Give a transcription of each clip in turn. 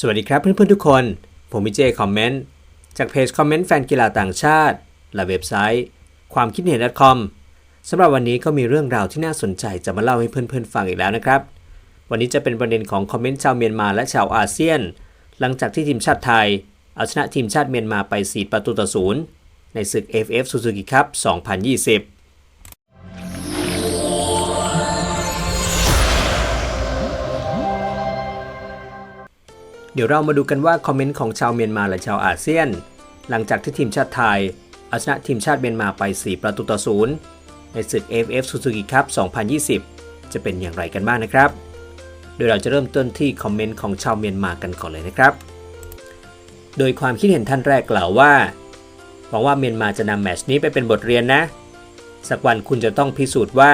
สวัสดีครับเพื่อนๆทุกคน ผมมิเจคอมเมนต์จากเพจคอมเมนต์แฟนกีฬาต่างชาติ และเว็บไซต์ ความคิดเห็น .com สำหรับวันนี้ก็มีเรื่องราวที่น่าสนใจจะมาเล่าให้เพื่อนๆฟังอีกแล้วนะครับ วันนี้จะเป็นประเด็นของคอมเมนต์ชาวเมียนมาและชาวอาเซียน หลังจากที่ทีมชาติไทย เอาชนะทีมชาติเมียนมาไป 4 ประตูต่อศูนย์ในศึก FF Suzuki Cup 2020 เดี๋ยวเรามาดูกันว่าคอมเมนต์ของชาวเมียนมาและชาวอาเซียน หลังจากที่ทีมชาติไทยเอาชนะทีมชาติเมียนมาไป 4 ประตูต่อศูนย์ในศึก AFF Suzuki Cup 2020 จะเป็นอย่างไรกันบ้างนะครับ โดยเราจะเริ่มต้นที่คอมเมนต์ของชาวเมียนมากันก่อนเลยนะครับ โดยความคิดเห็นท่านแรกกล่าวว่าหวังว่าเมียนมาจะนำแมชนี้ไปเป็นบทเรียนนะ สักวันคุณจะต้องพิสูจน์ว่า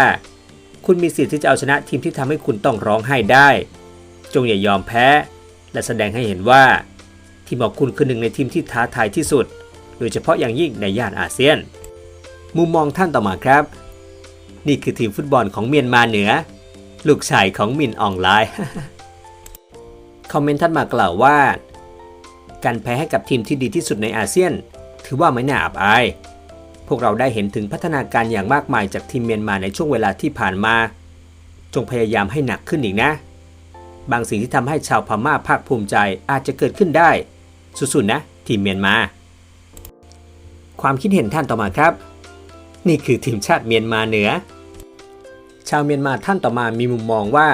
คุณมีสิทธิ์ที่จะเอาชนะทีมที่ทำให้คุณต้องร้องไห้ได้ จงอย่ายอมแพ้ และแสดงให้เห็นว่า ทีมของคุณคือหนึ่งในทีมที่ท้าทายที่สุด โดยเฉพาะอย่างยิ่งในย่านอาเซียน มุมมองท่านต่อมาครับ นี่คือทีมฟุตบอลของเมียนมาเหนือ ลูกชายของมินออนไลน์คอมเมนต์ท่านมากล่าวว่า การแพ้ให้กับทีมที่ดีที่สุดในอาเซียน ถือว่าไม่น่าอับอาย พวกเราได้เห็นถึงพัฒนาการอย่างมากมายจากทีมเมียนมาในช่วงเวลาที่ผ่านมา จงพยายามให้หนักขึ้นอีกนะ บางสิ่งที่ทำให้ชาวพม่าภาคภูมิใจอาจจะเกิดขึ้นได้ สุดๆนะ ทีมเมียนมา ความคิดเห็นท่านต่อมาครับ นี่คือทีมชาติเมียนมาเหนือ ชาวเมียนมาท่านต่อมามีมุมมองว่า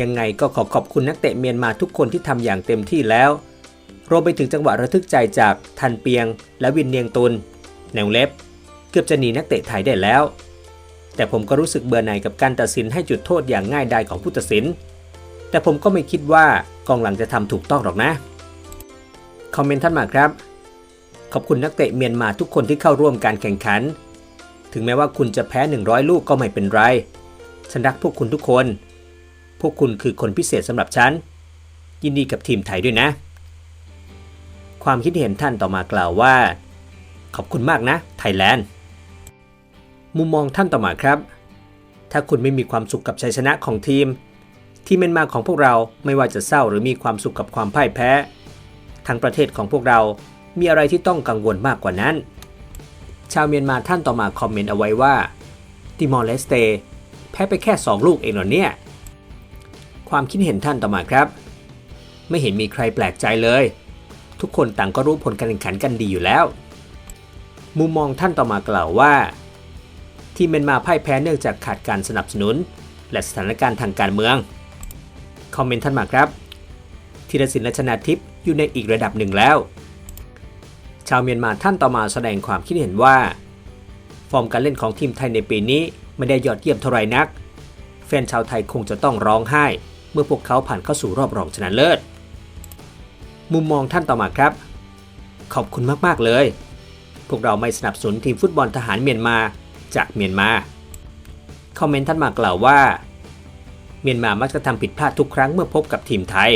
ยังไงก็ขอขอบคุณนักเตะเมียนมาทุกคนที่ทำอย่างเต็มที่แล้ว รวมไปถึงจังหวะระทึกใจจากทันเปียง และวินเนียงตุนแนวเล็บ เกือบจะหนีนักเตะไทยได้แล้วแต่ผมก็รู้สึกเบื่อหน่ายกับการตัดสินให้จุดโทษอย่างง่ายดายของผู้ตัดสิน แต่ผมก็ไม่คิดว่ากองหลังจะทำถูกต้องหรอกนะ คอมเมนต์ท่านมาครับ ขอบคุณนักเตะเมียนมาทุกคนที่เข้าร่วมการแข่งขัน ถึงแม้ว่าคุณจะแพ้ 100 ลูกก็ไม่เป็นไร ฉันรักพวกคุณทุกคน พวกคุณคือคนพิเศษสำหรับฉัน ยินดีกับทีมไทยด้วยนะ ความคิดเห็นท่านต่อมากล่าวว่า ขอบคุณมากนะ ไทยแลนด์ มุมมองท่านต่อมาครับ ถ้าคุณไม่มีความสุขกับชัยชนะของทีม ที่เมียนมาของพวกเราไม่ว่าจะเศร้าหรือมีความสุขกับความพ่ายแพ้ ทั้งประเทศของพวกเรามีอะไรที่ต้องกังวลมากกว่านั้น ชาวเมียนมาท่านต่อมาคอมเมนต์เอาไว้ว่าติมอร์เลสเตแพ้ไปแค่ 2 ลูกเองเหรอเนี่ย ความคิดเห็นท่านต่อมาครับ ไม่เห็นมีใครแปลกใจเลย ทุกคนต่างก็รู้ผลการแข่งขันกันดีอยู่แล้ว มุมมองท่านต่อมากล่าวว่า ที่เมียนมาพ่ายแพ้เนื่องจากขาดการสนับสนุน และสถานการณ์ทางการเมือง คอมเมนต์ท่านมาครับธีรศิลป์และชนาทิพย์อยู่ในอีกระดับหนึ่งแล้ว ชาวเมียนมาท่านต่อมาแสดงความคิดเห็นว่า ฟอร์มการเล่นของทีมไทยในปีนี้ไม่ได้ยอดเยี่ยมเท่าไรนัก แฟนชาวไทยคงจะต้องร้องไห้ เมื่อพวกเขาผ่านเข้าสู่รอบรองชนะเลิศ มุมมองท่านต่อมาครับ ขอบคุณมากๆเลย พวกเราไม่สนับสนุนทีมฟุตบอลทหารเมียนมาจากเมียนมา คอมเมนต์ท่านมากล่าวว่า เมียนมามักจะทำผิดพลาดทุกครั้งเมื่อพบกับทีมไทย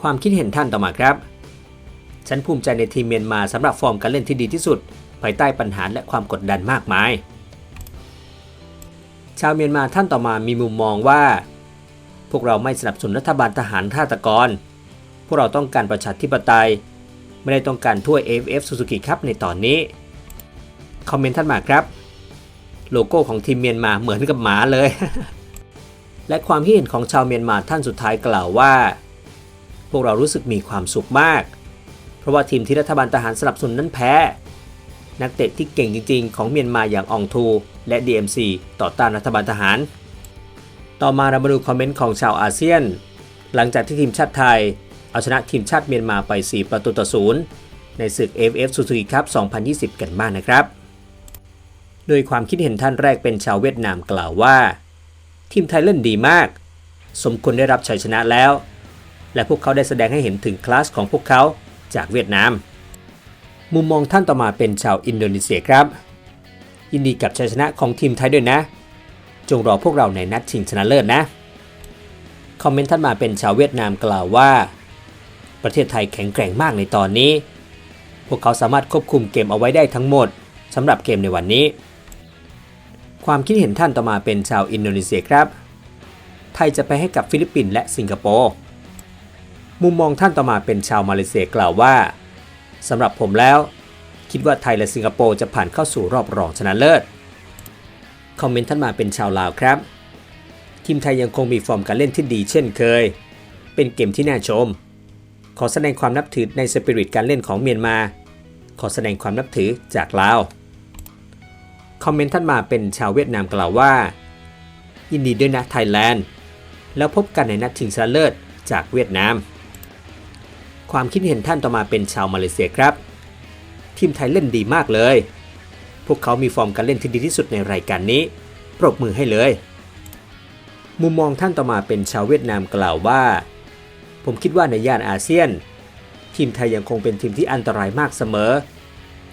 ความคิดเห็นท่านต่อมาครับ ฉันภูมิใจในทีมเมียนมาสำหรับฟอร์มการเล่นที่ดีที่สุด ภายใต้ปัญหาและความกดดันมากมาย ชาวเมียนมาท่านต่อมามีมุมมองว่า พวกเราไม่สนับสนุนรัฐบาลทหารฆาตกร พวกเราต้องการประชาธิปไตย ไม่ได้ต้องการถ้วย AFF Suzuki ครับในตอนนี้ คอมเมนต์ท่านมาครับ โลโก้ของทีมเมียนมาเหมือนกับหมาเลย และความคิดเห็นของชาวเมียนมาท่านสุดท้ายกล่าวว่า พวกเรารู้สึกมีความสุขมาก เพราะว่าทีมที่รัฐบาลทหารสนับสนุนนั้นแพ้ นักเตะที่เก่งจริง ๆ ของเมียนมาอย่างอองทู และ DMC ต่อต้านรัฐบาลทหาร ต่อมาเรามาดูคอมเมนต์ของชาวอาเซียน หลังจากที่ทีมชาติไทย เอาชนะทีมชาติเมียนมาไป 4 ประตูต่อศูนย์ในศึก AFF Suzuki Cup 2020 กันบ้างนะครับ โดยความคิดเห็นท่านแรกเป็นชาวเวียดนามกล่าวว่า ทีมไทยเล่นดีมาก สมควรได้รับชัยชนะแล้ว และพวกเขาได้แสดงให้เห็นถึงคลาสของพวกเขาจากเวียดนาม มุมมองท่านต่อมาเป็นชาวอินโดนีเซียครับ ยินดีกับชัยชนะของทีมไทยด้วยนะ จงรอพวกเราในนัดชิงชนะเลิศนะคอมเมนต์ท่านมาเป็นชาวเวียดนามกล่าวว่า ประเทศไทยแข็งแกร่งมากในตอนนี้ พวกเขาสามารถควบคุมเกมเอาไว้ได้ทั้งหมดสำหรับเกมในวันนี้ ความคิดเห็นท่านต่อมาเป็นชาวอินโดนีเซียครับ ไทยจะไปให้กับฟิลิปปินส์และสิงคโปร์ มุมมองท่านต่อมาเป็นชาวมาเลเซียกล่าวว่าสำหรับผมแล้ว คิดว่าไทยและสิงคโปร์จะผ่านเข้าสู่รอบรองชนะเลิศ คอมเมนต์ท่านมาเป็นชาวลาวครับ ทีมไทยยังคงมีฟอร์มการเล่นที่ดีเช่นเคย เป็นเกมที่น่าชม ขอแสดงความนับถือในสปิริตการเล่นของเมียนมา ขอแสดงความนับถือจากลาว คอมเมนต์ท่านมาเป็นชาวเวียดนามกล่าวว่า ยินดีด้วยนะไทยแลนด์ แล้วพบกันในนัดชิงชนะเลิศจากเวียดนาม ความคิดเห็นท่านต่อมาเป็นชาวมาเลเซียครับ ทีมไทยเล่นดีมากเลย พวกเขามีฟอร์มการเล่นที่ดีที่สุดในรายการนี้ ปรบมือให้เลย มุมมองท่านต่อมาเป็นชาวเวียดนามกล่าวว่า ผมคิดว่าในย่านอาเซียน ทีมไทยยังคงเป็นทีมที่อันตรายมากเสมอ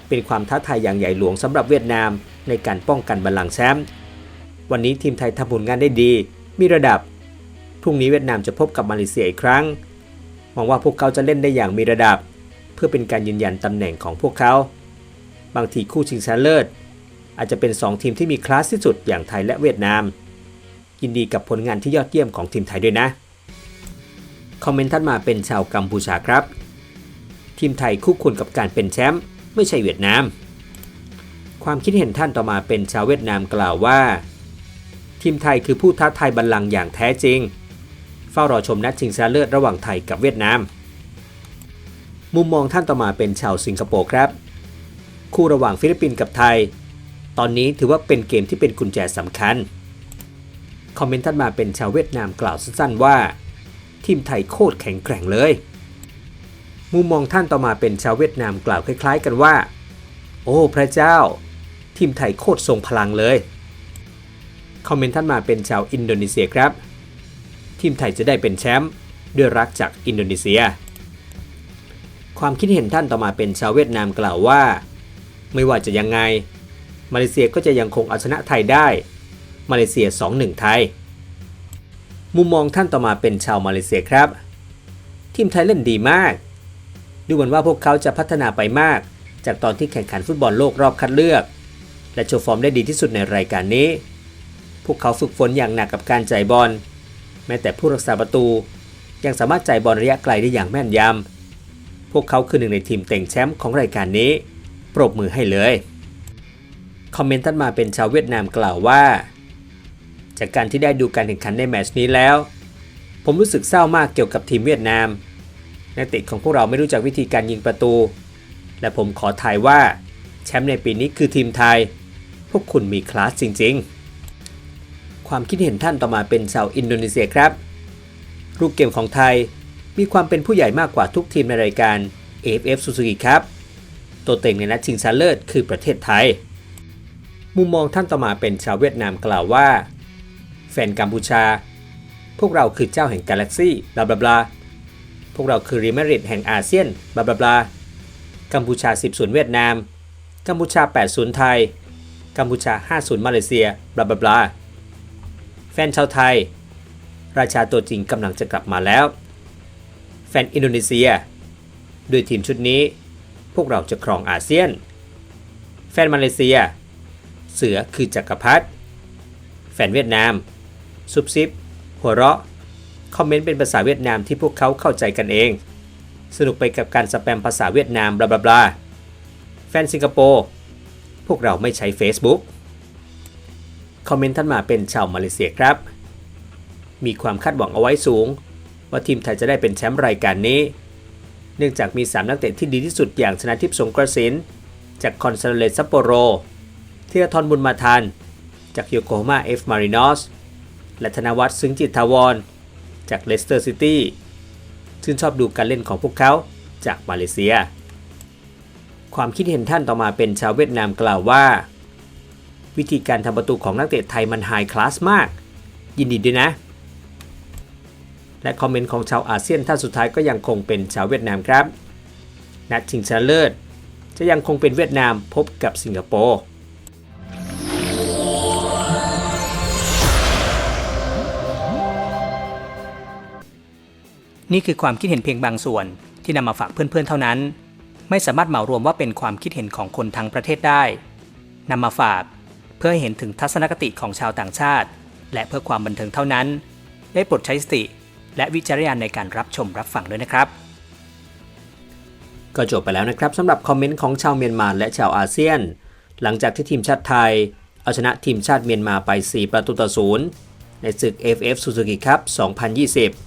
เป็นความท้าทายอย่างใหญ่หลวงสำหรับเวียดนามในการป้องกันบัลลังก์แชมป์วันนี้ทีมไทยทำผลงานได้ดี มีระดับ พรุ่งนี้เวียดนามจะพบกับมาเลเซียอีกครั้งหวังว่าพวกเขาจะเล่นได้อย่างมีระดับ เพื่อเป็นการยืนยันตำแหน่งของพวกเขา บางทีคู่ชิงชนะเลิศ อาจจะเป็น 2 ทีมที่มีคลาสที่สุดอย่างไทยและเวียดนาม ยินดีกับผลงานที่ยอดเยี่ยมของทีมไทยด้วยนะ คอมเมนต์ท่านมาเป็นชาวกัมพูชาครับ ทีมไทยคู่ควรกับการเป็นแชมป์ ไม่ใช่เวียดนาม ความคิดเห็นท่านต่อมาเป็นชาวเวียดนามกล่าวว่า ทีมไทยคือผู้ท้าทายบัลลังก์อย่างแท้จริง เฝ้ารอชมนัดชิงชนะเลิศระหว่างไทยกับเวียดนาม มุมมองท่านต่อมาเป็นชาวสิงคโปร์ครับ คู่ระหว่างฟิลิปปินส์กับไทย ตอนนี้ถือว่าเป็นเกมที่เป็นกุญแจสำคัญคอมเมนต์ท่านมาเป็นชาวเวียดนามกล่าวสั้นๆว่า ทีมไทยโคตรแข็งแกร่งเลย มุมมองท่านต่อมาเป็นชาวเวียดนามกล่าวคล้าย ๆ กันว่า โอ้ พระเจ้า ทีมไทยโคตรทรงพลังเลย คอมเมนต์ท่านมาเป็นชาวอินโดนีเซียครับ ทีมไทยจะได้เป็นแชมป์ด้วยรักจากอินโดนีเซีย ความคิดเห็นท่านต่อมาเป็นชาวเวียดนามกล่าวว่า ไม่ว่าจะยังไง มาเลเซียก็จะยังคงเอาชนะไทยได้ มาเลเซีย 2-1 ไทย มุมมองท่านต่อมาเป็นชาวมาเลเซียครับ ทีมไทยเล่นดีมาก ดูเหมือนว่าพวกเขาจะพัฒนาไปมาก จากตอนที่แข่งขันฟุตบอลโลกรอบคัดเลือก และโชว์ฟอร์มได้ดีที่สุดในรายการนี้ พวกเขาฝึกฝนอย่างหนักกับการจ่ายบอล แม้แต่ผู้รักษาประตู ยังสามารถจ่ายบอลระยะไกลได้อย่างแม่นยำ พวกเขาคือหนึ่งในทีมเต็งแชมป์ของรายการนี้ ปรบมือให้เลย คอมเมนต์ท่านมาเป็นชาวเวียดนามกล่าวว่า จากการที่ได้ดูการแข่งขันในแมตช์นี้แล้ว ผมรู้สึกเศร้ามากเกี่ยวกับทีมเวียดนาม นักเตะของพวกเราไม่รู้จักวิธีการยิงประตู และผมขอทายว่าแชมป์ในปีนี้คือทีมไทย พวกคุณมีคลาสจริงๆ ความคิดเห็นท่านต่อมาเป็นชาวอินโดนีเซียครับ รูปเกมของไทยมีความเป็นผู้ใหญ่มากกว่าทุกทีมในรายการ AFF Suzuki ครับ ตัวเต็งในนัดชิงชนะเลิศคือประเทศไทย มุมมองท่านต่อมาเป็นชาวเวียดนามกล่าวว่า แฟนกัมพูชา พวกเราคือเจ้าแห่งกาแล็กซี่บลาบลาบลา พวกเราคือรีเมริตแห่งอาเซียนบลาบลาบลากัมพูชา 10ศูนย์เวียดนาม กัมพูชา8ศูนย์ไทย กัมพูชา5ศูนย์มาเลเซียบลาบลาบลาแฟนชาวไทย ราชาตัวจริงกำลังจะกลับมาแล้ว แฟนอินโดนีเซีย ด้วยทีมชุดนี้ พวกเราจะครองอาเซียน แฟนมาเลเซีย เสือคือจักรพรรดิแฟนเวียดนามซุบซิบ หัวเราะ คอมเมนต์เป็นภาษาเวียดนามที่พวกเขาเข้าใจกันเอง สนุกไปกับการสแปมภาษาเวียดนามบลาบลาบลาแฟนสิงคโปร์พวกเราไม่ใช้ Facebook คอมเมนต์ท่านมาเป็นชาวมาเลเซียครับ มีความคาดหวังเอาไว้สูง ว่าทีมไทยจะได้เป็นแชมป์รายการนี้ เนื่องจากมี 3 นักเตะที่ดีที่สุดอย่างชนะทิพย์สงกระสิน จากคอนซาเลสซัปโปโรธีรทรบุญมาทัน จากโยโกฮาม่าเอฟมารินอสและธนวัฒน์ซึ้งจิตทาวร จากเลสเตอร์ซิตี้ซึ่งชอบดูการเล่นของพวกเขาจากมาเลเซีย ความคิดเห็นท่านต่อมาเป็นชาวเวียดนามกล่าวว่า วิธีการทำประตูของนักเตะไทยมันไฮคลาสมาก ยินดีด้วยนะ และคอมเมนต์ของชาวอาเซียนท่านสุดท้ายก็ยังคงเป็นชาวเวียดนามครับ นัดชิงชนะเลิศจะยังคงเป็นเวียดนามพบกับสิงคโปร์ นี่คือความคิดเห็นเพียงบางส่วนที่นำมาฝากเพื่อนๆเท่านั้น ไม่สามารถเหมารวมว่าเป็นความคิดเห็นของคนทั้งประเทศได้นำมาฝากเพื่อให้เห็นถึงทัศนคติของชาวต่างชาติ และเพื่อความบันเทิงเท่านั้น ได้โปรดใช้สติ และวิจารณญาณในการรับชมรับฟังด้วยนะครับ ก็จบไปแล้วนะครับสำหรับคอมเมนต์ของชาวเมียนมาและชาวอาเซียน หลังจากที่ทีมชาติไทย เอาชนะทีมชาติเมียนมาไป 4 ประตูต่อศูนย์ในศึก FF Suzuki Cup 2020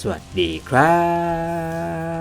สวัสดีครับ